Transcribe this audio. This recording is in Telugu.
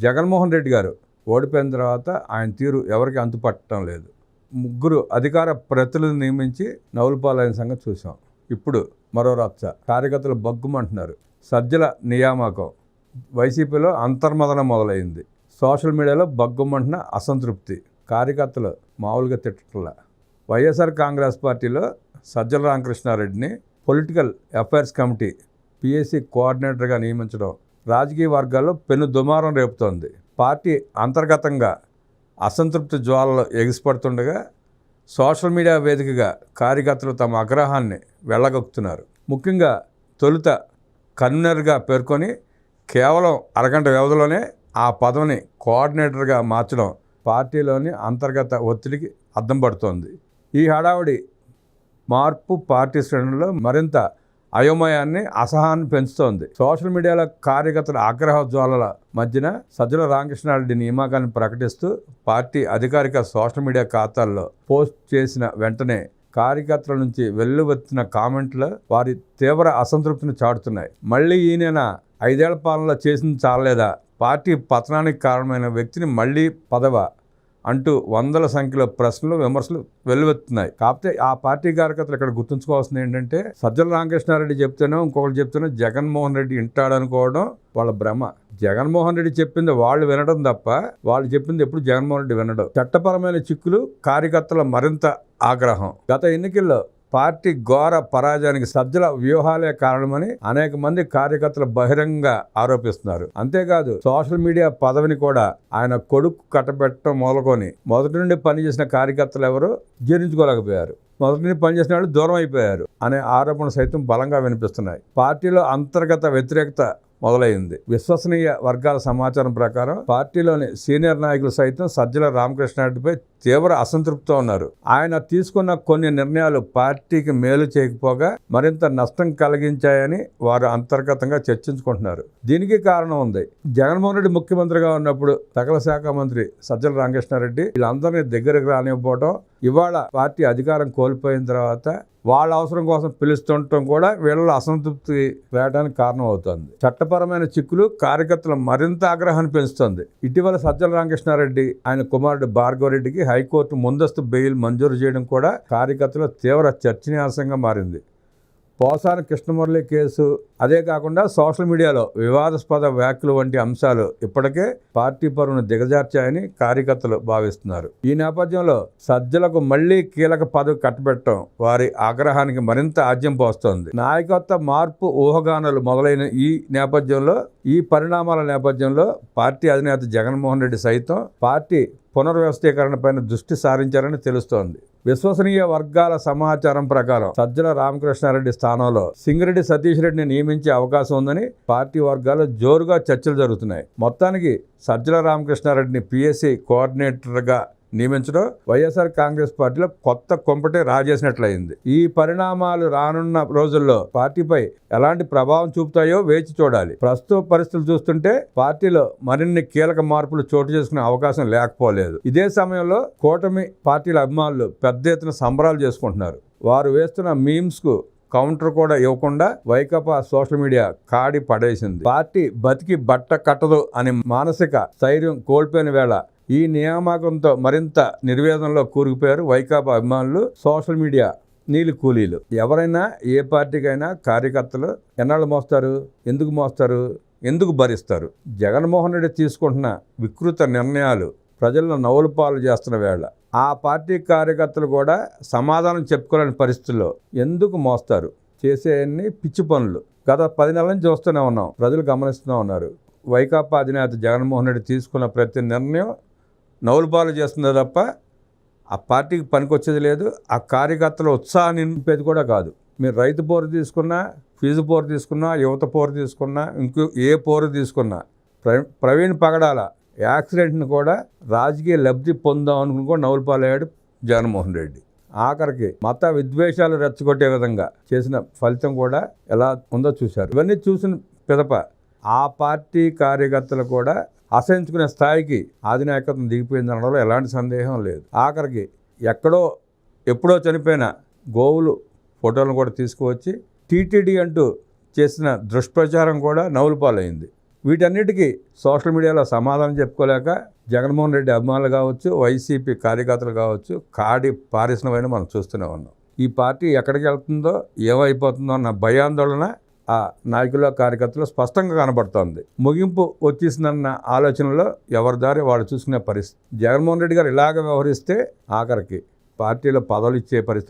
జగన్మోహన్ రెడ్డి గారు ఓడిపోయిన తర్వాత ఆయన తీరు ఎవరికి అంతుపట్టడం లేదు. ముగ్గురు అధికార ప్రతినిధులు నియమించి నవలపాలైన సంగతి చూసాం ఇప్పుడు మరో రచ్చ. కార్యకర్తలు బగ్గుమంటున్నారు. సజ్జల నియామకం. వైసీపీలో అంతర్మదనం మొదలైంది. సోషల్ మీడియాలో బగ్గుమంటున్న అసంతృప్తి. కార్యకర్తలు మామూలుగా తిట్టట్లా. వైఎస్ఆర్ కాంగ్రెస్ పార్టీలో సజ్జల రామకృష్ణారెడ్డిని పొలిటికల్ అఫైర్స్ కమిటీ పిఎస్సి కోఆర్డినేటర్గా నియమించడం రాజకీయ వర్గాల్లో పెను దుమారం రేపుతోంది. పార్టీ అంతర్గతంగా అసంతృప్తి జ్వాలలో ఎగిసిపడుతుండగా సోషల్ మీడియా వేదికగా కార్యకర్తలు తమ ఆగ్రహాన్ని వెళ్ళగొక్కుతున్నారు. ముఖ్యంగా తొలుత కన్వీనర్గా పేర్కొని కేవలం అరగంట వ్యవధిలోనే ఆ పదవిని కోఆర్డినేటర్గా మార్చడం పార్టీలోని అంతర్గత ఒత్తిడికి అద్దం పడుతోంది. ఈ హడావుడి మార్పు పార్టీ శ్రేణుల్లో మరింత అయోమయాన్ని అసహాన్ని పెంచుతోంది. సోషల్ మీడియాలో కార్యకర్తల ఆగ్రహోజ్వాలల మధ్యన సజ్జల రామకృష్ణారెడ్డి నియామకాన్ని ప్రకటిస్తూ పార్టీ అధికారిక సోషల్ మీడియా ఖాతాల్లో పోస్ట్ చేసిన వెంటనే కార్యకర్తల నుంచి వెల్లువెత్తిన కామెంట్లు వారి తీవ్ర అసంతృప్తిని చాటుతున్నాయి. మళ్ళీ ఈయన ఐదేళ్ళ పాలనలో చేసింది చాలలేదా? పార్టీ పతనానికి కారణమైన వ్యక్తిని మళ్ళీ పదవ? అంటూ వందల సంఖ్యలో ప్రశ్నలు విమర్శలు వెల్లువెత్తున్నాయి. కాకపోతే ఆ పార్టీ కార్యకర్తలు ఇక్కడ గుర్తుంచుకోవాల్సింది ఏంటంటే సజ్జల రామకృష్ణారెడ్డి చెప్తేనో ఇంకొకరు చెప్తేనో జగన్మోహన్ రెడ్డి వింటాడనుకోవడం వాళ్ళ భ్రమ. జగన్మోహన్ రెడ్డి చెప్పింది వాళ్ళు వినడం తప్ప వాళ్ళు చెప్పింది ఎప్పుడు జగన్మోహన్ రెడ్డి వినడం. చట్టపరమైన చిక్కులు కార్యకర్తల మరింత ఆగ్రహం. గత ఎన్నికల్లో పార్టీ ఘోర పరాజయానికి సజ్జల వ్యూహాలే కారణమని అనేక మంది కార్యకర్తలు బహిరంగ ఆరోపిస్తున్నారు. అంతేకాదు సోషల్ మీడియా పదవిని కూడా ఆయన కొడుకు కట్టబెట్టడం మొదలుకొని మొదటి నుండి పనిచేసిన కార్యకర్తలు ఎవరు జీర్ణించుకోలేకపోయారు. మొదటి నుండి పనిచేసిన వాళ్ళు దూరం అయిపోయారు అనే ఆరోపణలు సైతం బలంగా వినిపిస్తున్నాయి. పార్టీలో అంతర్గత వ్యతిరేకత మొదలైంది. విశ్వసనీయ వర్గాల సమాచారం ప్రకారం పార్టీలోని సీనియర్ నాయకులు సైతం సజ్జల రామకృష్ణారెడ్డిపై తీవ్ర అసంతృప్తితో ఉన్నారు. ఆయన తీసుకున్న కొన్ని నిర్ణయాలు పార్టీకి మేలు చేయకపోగా మరింత నష్టం కలిగించాయని వారు అంతర్గతంగా చర్చించుకుంటున్నారు. దీనికి కారణం ఉంది. జగన్మోహన్ రెడ్డి ముఖ్యమంత్రిగా ఉన్నప్పుడు సకల శాఖ మంత్రి సజ్జల రామకృష్ణారెడ్డి వీళ్ళందరినీ దగ్గరకు రానివ్వటం ఇవాళ పార్టీ అధికారం కోల్పోయిన తర్వాత వాళ్ళ అవసరం కోసం పిలుస్తుండటం కూడా వీళ్ళలో అసంతృప్తి రావడానికి కారణం అవుతుంది. చట్టపరమైన చిక్కులు కార్యకర్తలు మరింత ఆగ్రహాన్ని పెంచుతుంది. ఇటీవల సజ్జల రామకృష్ణారెడ్డి ఆయన కుమారుడు భార్గవరెడ్డికి హైకోర్టు ముందస్తు బెయిల్ మంజూరు చేయడం కూడా కార్యకర్తల తీవ్ర చర్చనీయాంశంగా మారింది. పోసాని కృష్ణమురళి కేసు అదే కాకుండా సోషల్ మీడియాలో వివాదాస్పద వ్యాఖ్యలు వంటి అంశాలు ఇప్పటికే పార్టీ పరువును దిగజార్చాయని కార్యకర్తలు భావిస్తున్నారు. ఈ నేపథ్యంలో సజ్జలకు మళ్ళీ కీలక పదవి కట్టబెట్టడం వారి ఆగ్రహానికి మరింత ఆజ్యం పోస్తోంది. నాయకత్వ మార్పు ఊహగానాలు మొదలైన ఈ నేపథ్యంలో ఈ పరిణామాల నేపథ్యంలో పార్టీ అధినేత జగన్మోహన్ రెడ్డి సైతం పార్టీ పునర్వ్యవస్థీకరణపైన దృష్టి సారించారని తెలుస్తోంది. విశ్వసనీయ వర్గాల సమాచారం ప్రకారం సజ్జల రామకృష్ణారెడ్డి స్థానంలో సింగిరెడ్డి సతీష్ రెడ్డిని నియమించే అవకాశం ఉందని పార్టీ వర్గాల్లో జోరుగా చర్చలు జరుగుతున్నాయి. మొత్తానికి సజ్జల రామకృష్ణారెడ్డిని పిఎస్సి కోఆర్డినేటర్గా నియమించడం వైఎస్ఆర్ కాంగ్రెస్ పార్టీలో కొత్త కొంపటే రాజేసినట్లయింది. ఈ పరిణామాలు రానున్న రోజుల్లో పార్టీపై ఎలాంటి ప్రభావం చూపుతాయో వేచి చూడాలి. ప్రస్తుత పరిస్థితులు చూస్తుంటే పార్టీలో మరిన్ని కీలక మార్పులు చోటు చేసుకునే అవకాశం లేకపోలేదు. ఇదే సమయంలో కూటమి పార్టీల అభిమానులు పెద్ద ఎత్తున సంబరాలు చేసుకుంటున్నారు. వారు వేస్తున్న మీమ్స్కు కౌంటర్ కూడా ఇవ్వకుండా వైకాపా సోషల్ మీడియా కాడి పడేసింది. పార్టీ బతికి బట్ట కట్టదు అని మానసిక స్థైర్యం కోల్పోయిన వేళ ఈ నియామకంతో మరింత నిర్వేదంలో కూరుకుపోయారు వైకాపా అభిమానులు సోషల్ మీడియా నీళ్ళు కూలీలు. ఎవరైనా ఏ పార్టీకైనా కార్యకర్తలు ఎన్నాళ్ళు మోస్తారు? ఎందుకు మోస్తారు? ఎందుకు భరిస్తారు? జగన్మోహన్ రెడ్డి తీసుకుంటున్న వికృత నిర్ణయాలు ప్రజలను నవ్వుల పాలు చేస్తున్న వేళ. ఆ పార్టీ కార్యకర్తలు కూడా సమాధానం చెప్పుకోలేని పరిస్థితుల్లో ఎందుకు మోస్తారు? చేసేయన్ని పిచ్చి పనులు. గత పది నెలల నుంచి చూస్తూనే ఉన్నాం. ప్రజలు గమనిస్తూనే ఉన్నారు. వైకాపా అధినేత జగన్మోహన్ రెడ్డి తీసుకున్న ప్రతి నిర్ణయం నవ్వులపాలు చేస్తుందే తప్ప ఆ పార్టీకి పనికొచ్చేది లేదు. ఆ కార్యకర్తల ఉత్సాహం నింపేది కూడా కాదు. మీరు రైతు పోరు తీసుకున్నా ఫీజు పోరు తీసుకున్నా యువత పోరు తీసుకున్నా ఇంకో ఏ పోరు తీసుకున్నా ప్రవీణ్ పగడాల యాక్సిడెంట్ని కూడా రాజకీయ లబ్ధి పొందాం అనుకుని కూడా నవ్వులపాలయ్యాడు జగన్మోహన్ రెడ్డి. ఆఖరికి మత విద్వేషాలు రెచ్చగొట్టే విధంగా చేసిన ఫలితం కూడా ఎలా ఉందో చూశారు. ఇవన్నీ చూసిన పిదప ఆ పార్టీ కార్యకర్తలు కూడా అసహించుకునే స్థాయికి ఆధినాయకత్వం దిగిపోయింది అనడంలో ఎలాంటి సందేహం లేదు. ఆఖరికి ఎక్కడో ఎప్పుడో చనిపోయిన గోవులు ఫోటోలను కూడా తీసుకువచ్చి టీటీడీ అంటూ చేసిన దుష్ప్రచారం కూడా నవ్వుల పాలైంది. వీటన్నిటికీ సోషల్ మీడియాలో సమాధానం చెప్పుకోలేక జగన్మోహన్ రెడ్డి అభిమానులు కావచ్చు వైసీపీ కార్యకర్తలు కావచ్చు కాడి పారిశ్రమైన మనం చూస్తూనే ఉన్నాం. ఈ పార్టీ ఎక్కడికి వెళ్తుందో ఏమైపోతుందో అన్న భయాందోళన ఆ నాయకుల కార్యకర్తలు స్పష్టంగా కనబడుతోంది. ముగింపు వచ్చేసిందన్న ఆలోచనలో ఎవరి దారి వాళ్ళు చూసుకునే పరిస్థితి. జగన్మోహన్ రెడ్డి గారు ఇలాగ వ్యవహరిస్తే ఆఖరికి పార్టీలో పదవులు ఇచ్చే పరిస్థితి